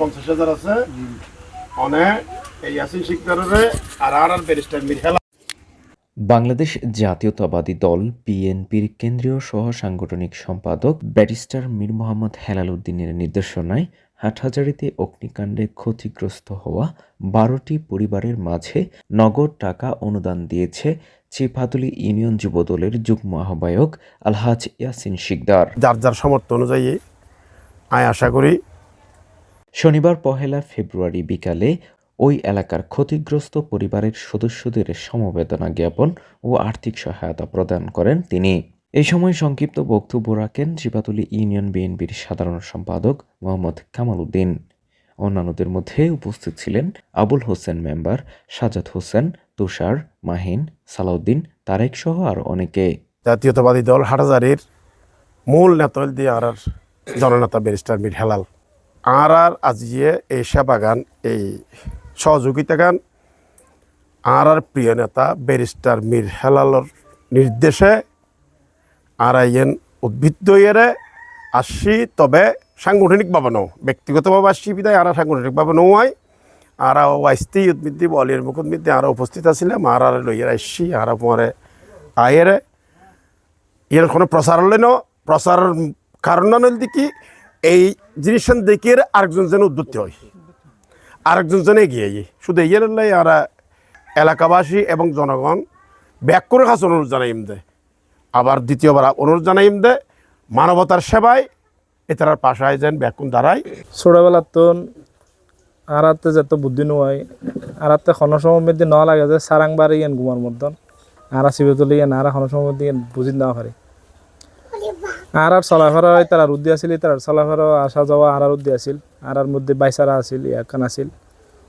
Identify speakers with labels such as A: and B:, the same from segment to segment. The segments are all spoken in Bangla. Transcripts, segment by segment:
A: পঞ্চাশ হাজার আছে। অনেক এই ইয়াসিন শিকদারে আর আর আর ব্যারিস্টার মিরহেলা।
B: বাংলাদেশ জাতীয়তাবাদী দল বিএনপির কেন্দ্রীয় সহ সাংগঠনিক সম্পাদক ব্যারিস্টার মীর মোহাম্মদ হেলাল উদ্দিনের নির্দেশনায় হাটহাজারিতে অগ্নিকাণ্ডে ক্ষতিগ্রস্ত হওয়া বারোটি পরিবারের মাঝে নগদ টাকা অনুদান দিয়েছে চিপাতুলি ইউনিয়ন যুবদলের যুগ্ম আহ্বায়ক আলহাজ ইয়াসিন শিকদার।
A: যার যার সমর্থ অনুযায়ী আয় আশা করি
B: শনিবার পহেলা ফেব্রুয়ারি বিকালে ওই এলাকার ক্ষতিগ্রস্ত পরিবারের সদস্যদের সমবেদনা জ্ঞাপন ও আর্থিক সহায়তা প্রদান করেন তিনি। এই সময় সংক্ষিপ্ত বক্তব্য রাখেন চিপাতলি ইউনিয়ন বিএনপির সাধারণ সম্পাদক মোহাম্মদ কামাল উদ্দিন। অন্যান্যদের মধ্যে উপস্থিত ছিলেন আবুল হোসেন মেম্বার সাজাদ হোসেন, তুষার, মাহিন, সালাউদ্দিন, তারেক সহ আর অনেকে।
A: জাতীয়তাবাদী দল হাটাজারির মূল নেতা হল দিয়ে আর জননেতা ব্যারিস্টার মির হেলাল আর আর আজিয়ে এই সেবাগান, এই সহযোগিতা গান আর আর প্রিয় নেতা ব্যারিস্টার মির হেলালর নির্দেশে আর আইয়েন উদ্ভিদ আসছি তবে সাংগঠনিকভাবে নও ব্যক্তিগতভাবে আসছি বিদায় আর সাংগঠনিকভাবে নয় আর ওয়াইস্তি উদ্ভিদ বলির মুখ উদ্ভিদ আর উপস্থিত আছিলাম। আর আর লইয়ের আসছি আর পরে আয়েরে এর কোনো প্রচার হলে ন। প্রচার কারণ না হলে কি এই জিনিস দেখে আরেকজন যেন উদ্যুত হয়। আরেকজন এগিয়ে যায়। শুধু এই লাই আর এলাকাবাসী এবং জনগণ ব্যাক করে কাছে অনুরোধ জানাইম দে আবার দ্বিতীয়বার অনুরোধ জানাইম দে মানবতার সেবায় এটার পাশায় যেন ব্যাকুন দাঁড়ায়।
C: ছোটবেলার তো আরাতে যত বুদ্ধি নয় আরাতে খন সময় মধ্যে ন লাগে যে সারাং বাড়ি গুমার মতন আরা সিবে তুলে ইয়ান আরা খন সময় বুঝি না পারে। আর আর চলাফেরা হয় তার উদ্দি আছিল তার চলাফেরা, আসা যাওয়া আর উদ্দি আছিল আর আর মধ্যে বাইসারা আছিল, ইয়াখান আছিল।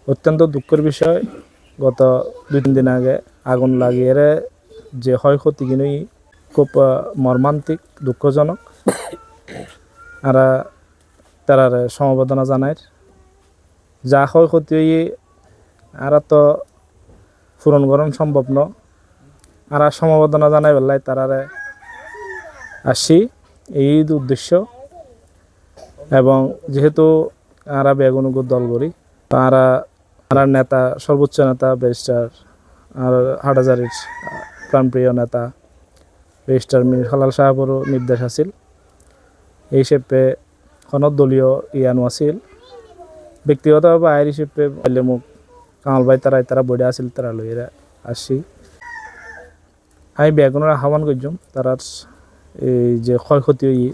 C: অত্যন্ত দুঃখের বিষয়, গত দুই তিন দিন আগে আগুন লাগিয়ে যে ক্ষয়ক্ষতি কিনুই খুব মর্মান্তিক দুঃখজনক। আর তারার সমবেদনা জানায় যা ক্ষয়ক্ষতি হয়ে আর তো পূরণ করণ সম্ভব ন। আর সমবেদনা জানাই বেলায় তারারে আসি এই উদ্দেশ্য। এবং যেহেতু আরা বেগুনুগুর দল করি তারা আর নেতা, সর্বোচ্চ নেতা ব্যারিস্টার আর হাটাজারির প্রাণপ্রিয় নেতা ব্যারিস্টার মীর হালাল সাহেবেরও নির্দেশ আছিল এই হিসেবে খনত দলীয় ইয়ানো আছিল ব্যক্তিগতভাৱে আইৰ হিচাপে পাৰিলে মোক কামাল বাই তারা তারা বডে আছিল, তারা লইরা আসছি আমি বেগুনের আহ্বান করছম তার এই যে ক্ষয়ক্ষতি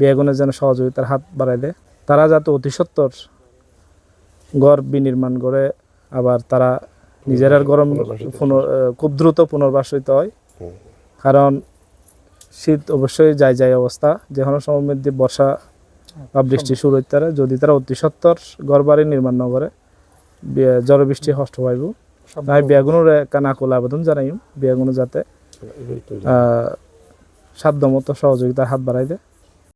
C: বেগুনের যেন সহযোগিতার হাত বাড়াই দেয় তারা যাতে অতি সত্তর ঘর বিনির্মাণ করে আবার তারা নিজের গরম পুনর- খুব দ্রুত পুনর্বাসিত হয়। কারণ শীত অবশ্যই যায় যায় অবস্থা যে কোনো সময় মধ্যে বর্ষা বা বৃষ্টি শুরু হইতে পারে। যদি তারা অতি সত্তর ঘর বাড়ি নির্মাণ না করে ঝড় বৃষ্টি কষ্ট পাইব আমি বেগুনের কানা কোল আবেদন জানাই বেগুনো যাতে সাধ্যমতো সহযোগিতার হাত বাড়াই দেয়